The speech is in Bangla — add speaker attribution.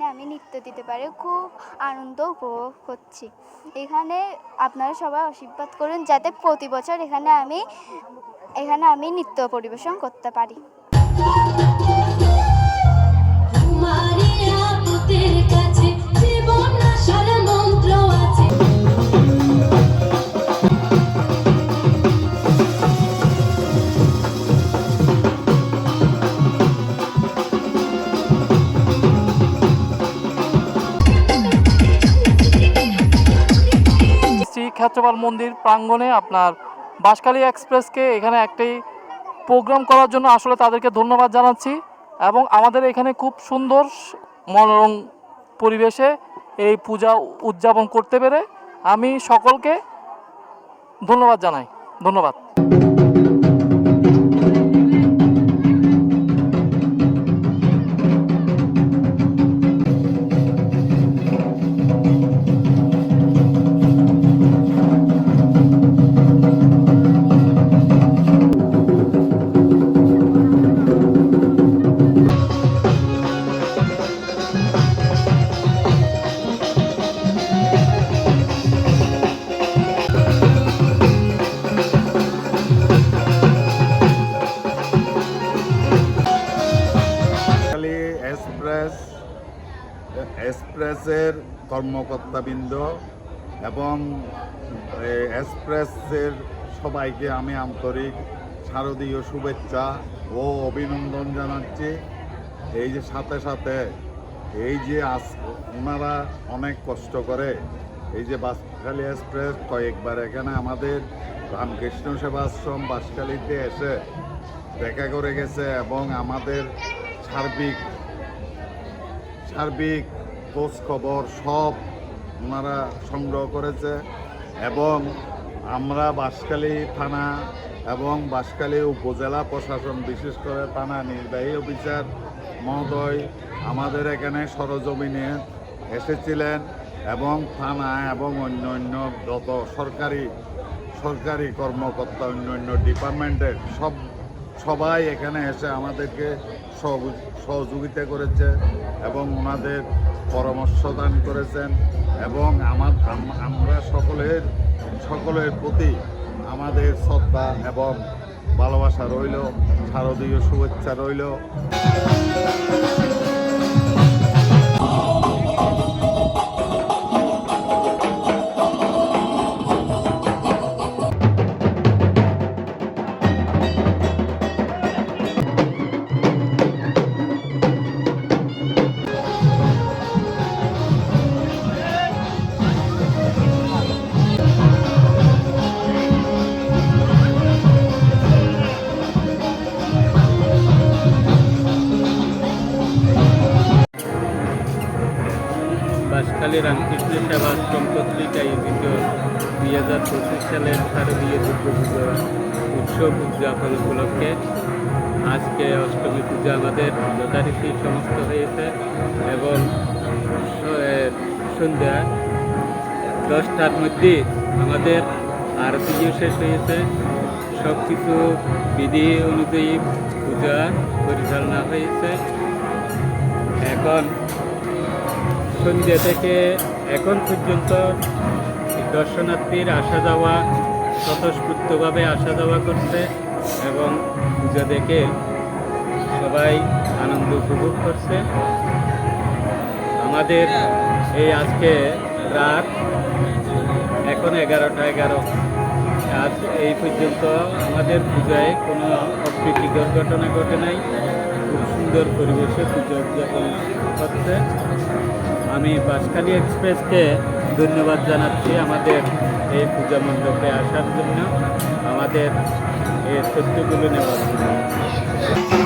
Speaker 1: নৃত্য দিতে পারে, খুব আনন্দ উপভোগ করছি। এখানে আপনারা সবাই আশীর্বাদ করুন যাতে প্রতি বছর এখানে আমি এখানে আমি নৃত্য পরিবেশন করতে পারি।
Speaker 2: ক্ষেত্রপাল মন্দির প্রাঙ্গণে আপনার বাঁশখালী এক্সপ্রেসকে এখানে একটি প্রোগ্রাম করার জন্য আসলে তাদেরকে ধন্যবাদ জানাচ্ছি এবং আমাদের এখানে খুব সুন্দর মনোরম পরিবেশে এই পূজা উদযাপন করতে পেরে আমি সকলকে ধন্যবাদ জানাই। ধন্যবাদ।
Speaker 3: এক্সপ্রেসের কর্মকর্তাবৃন্দ এবং এক্সপ্রেসের সবাইকে আমি আন্তরিক শারদীয় শুভেচ্ছা ও অভিনন্দন জানাচ্ছি। এই যে সাথে সাথে, এই যে আস ওনারা অনেক কষ্ট করে, এই যে বাসখালী এক্সপ্রেস কয়েকবার এখানে আমাদের রামকৃষ্ণ সেবাশ্রম বাসখালীতে এসে দেখা করে গেছে এবং আমাদের সার্বিক সার্বিক খোঁজ খবর সব ওনারা সংগ্রহ করেছে এবং আমরা বাঁশখালী থানা এবং বাঁশখালী উপজেলা প্রশাসন, বিশেষ করে থানা নির্বাহী অফিসার মহোদয় আমাদের এখানে সরজমিনে এসেছিলেন এবং থানা এবং অন্য অন্য যত সরকারি সরকারি কর্মকর্তা অন্য অন্য ডিপার্টমেন্টের সব সবাই এখানে এসে আমাদেরকে সহযোগিতা করেছে এবং ওনাদের পরামর্শ দান করেছেন এবং আমার আমরা সকলের সকলের প্রতি আমাদের শ্রদ্ধা এবং ভালোবাসা রইল। শারদীয় শুভেচ্ছা রইল।
Speaker 4: বাসখালী রামকৃষ্ণ সেবা আশ্রম পত্রিকা দুই হাজার পঁচিশ সালের শারদীয় দুর্গাপূজা উৎসব উদযাপন উপলক্ষে আজকে অষ্টমী পূজা আমাদের যথারীতি সমস্ত হয়েছে এবং সন্ধ্যা দশটার মধ্যে আমাদের আরতিও শেষ হয়েছে। সব কিছু বিধি অনুযায়ী পূজা পরিচালনা হয়েছে। এখন সন্ধ্যা থেকে এখন পর্যন্ত দর্শনার্থীর আসা যাওয়া, স্বতঃস্ফূর্তভাবে আসা যাওয়া করছে এবং পূজা দেখে সবাই আনন্দ উপভোগ করছে। আমাদের এই আজকে রাত এখন এগারোটা এগারো। আজ এই পর্যন্ত আমাদের পূজায় কোনো অপ্রীতিকর ঘটনা ঘটে নাই। খুব সুন্দর পরিবেশে পূজা উদযাপন হচ্ছে। আমি বাঁশখালী এক্সপ্রেসকে ধন্যবাদ জানাচ্ছি আমাদের এই পূজা মণ্ডপে আসার জন্য। আমাদের এই তথ্যগুলো নেওয়ার জন্য।